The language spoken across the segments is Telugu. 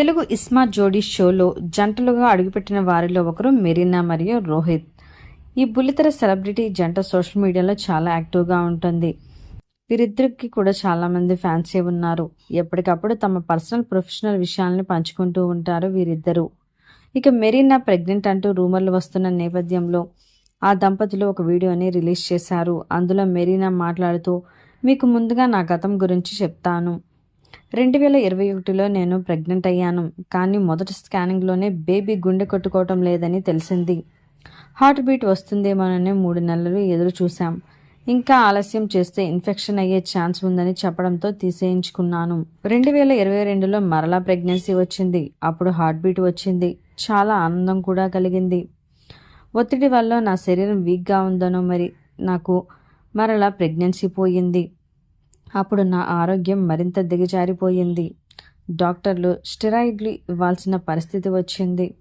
తెలుగు ఇస్మా జోడీ షోలో జంటలుగా అడుగుపెట్టిన వారిలో ఒకరు మెరీనా మరియు రోహిత్. ఈ బుల్లితెర సెలబ్రిటీ జంట సోషల్ మీడియాలో చాలా యాక్టివ్గా ఉంటుంది. వీరిద్దరికి కూడా చాలామంది ఫ్యాన్సే ఉన్నారు. ఎప్పటికప్పుడు తమ పర్సనల్ ప్రొఫెషనల్ విషయాలను పంచుకుంటూ ఉంటారు వీరిద్దరూ. ఇక మెరీనా ప్రెగ్నెంట్ అంటూ రూమర్లు వస్తున్న నేపథ్యంలో ఆ దంపతులు ఒక వీడియోని రిలీజ్ చేశారు. అందులో మెరీనా మాట్లాడుతూ మీకు ముందుగా నా గతం గురించి చెప్తాను. రెండు వేల ఇరవై ఒకటిలో నేను ప్రెగ్నెంట్ అయ్యాను కానీ మొదటి స్కానింగ్లోనే బేబీ గుండె కొట్టుకోవటం లేదని తెలిసింది. హార్ట్ బీట్ వస్తుందేమోనని మూడు నెలలు ఎదురు చూశాం. ఇంకా ఆలస్యం చేస్తే ఇన్ఫెక్షన్ అయ్యే ఛాన్స్ ఉందని చెప్పడంతో తీసేయించుకున్నాను. రెండు వేల ఇరవై రెండులో మరలా ప్రెగ్నెన్సీ వచ్చింది. అప్పుడు హార్ట్ బీట్ వచ్చింది. చాలా ఆనందం కూడా కలిగింది. ఒత్తిడి వల్ల నా శరీరం వీక్గా ఉందనో మరి నాకు మరలా ప్రెగ్నెన్సీ పోయింది. అప్పుడు నా ఆరోగ్యం మరింత దిగజారిపోయింది. డాక్టర్లు స్టెరాయిడ్లు ఇవ్వాల్సిన పరిస్థితి వచ్చింది.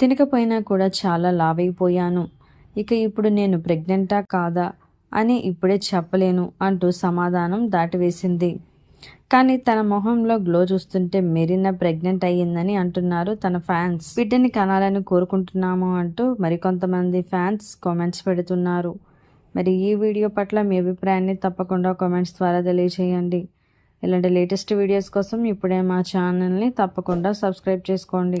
తినకపోయినా కూడా చాలా లావైపోయాను. ఇక ఇప్పుడు నేను ప్రెగ్నెంటా కాదా అని ఇప్పుడే చెప్పలేను అంటూ సమాధానం దాటివేసింది. కానీ తన మొహంలో గ్లో చూస్తుంటే మెరీనా ప్రెగ్నెంట్ అయ్యిందని అంటున్నారు తన ఫ్యాన్స్. బిడ్డని కనాలని కోరుకుంటున్నాము అంటూ మరికొంతమంది ఫ్యాన్స్ కామెంట్స్ పెడుతున్నారు. మరి ఈ వీడియో పట్ల మీ అభిప్రాయాన్ని తప్పకుండా కామెంట్స్ ద్వారా తెలియజేయండి ఇలాంటి లేటెస్ట్ వీడియోస్ కోసం ఇప్పుడే మా ఛానల్ని తప్పకుండా సబ్స్క్రైబ్ చేసుకోండి.